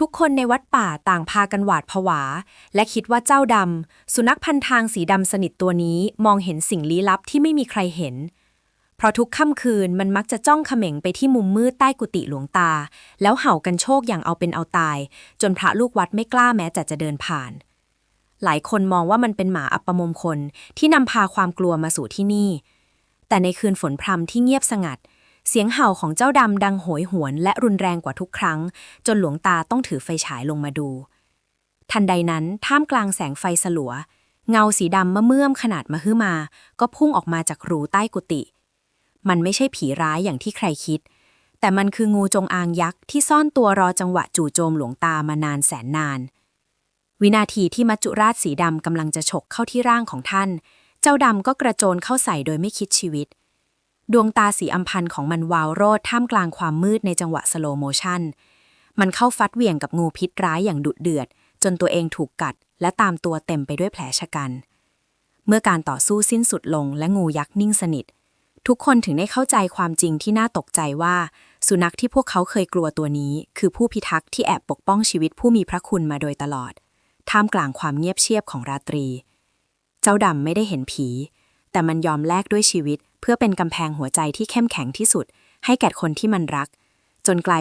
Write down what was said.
ทุกคนในวัดป่าต่างพากันหวาดผวา และคิดว่าเจ้าดำ สุนัขพันทางสีดำสนิทตัวนี้มองเห็นสิ่งลี้ลับที่ไม่มีใครเห็น เพราะทุกค่ำคืนมันมักจะจ้องเขม็งไปที่มุมมืดใต้กุฏิหลวงตา แล้วเห่ากันโชคอย่างเอาเป็นเอาตาย จนพระลูกวัดไม่กล้าแม้แต่จะเดินผ่าน หลายคนมองว่ามันเป็นหมาอัปมงคลที่นำพาความกลัวมาสู่ที่นี่ แต่ในคืนฝนพรำที่เงียบสงัด เสียงเห่าของเจ้าดำดังโหยหวนและรุนแรงกว่าทุกครั้ง จนหลวงตาต้องถือไฟฉายลงมาดู ทันใดนั้นท่ามกลางแสงไฟสลัว เงาสีดำมะเมื่อมขนาดมหึมา ก็พุ่งออกมาจากรูใต้กุฏิมันไม่ใช่ผีร้ายอย่างที่ใครคิด แต่มันคืองูจงอางยักษ์ที่ซ่อนตัวรอจังหวะจู่โจมหลวงตามานานแสนนาน วินาทีที่มัจจุราชสีดำกำลังจะฉกเข้าที่ร่างของท่าน เจ้าดำก็กระโจนเข้าใส่โดยไม่คิดชีวิต ดวงตาสีอัมพันธ์ของมันวาวโรดท่ามกลางความมืดในจังหวะสโลโมชันมันเข้าฟัดเหวี่ยงกับงูพิษร้ายอย่างดุเดือด จนตัวเองถูกกัด และตามตัวเต็มไปด้วยแผลชะกัน เมื่อการต่อสู้สิ้นสุดลงและงูยักษ์นิ่งสนิท ทุกคนถึงได้เข้าใจความจริงที่น่าตกใจว่า สุนัขที่พวกเขาเคยกลัวตัวนี้ คือผู้พิทักษ์ที่แอบปกป้องชีวิตผู้มีพระคุณมาโดยตลอด ท่ามกลางความเงียบเชียบของราตรี เจ้าดำไม่ได้เห็นผี แต่มันยอมแลกด้วยชีวิต เพื่อเป็นกำแพงหัวใจที่เข้มแข็งที่สุด ให้แก่คนที่มันรัก จนกลาย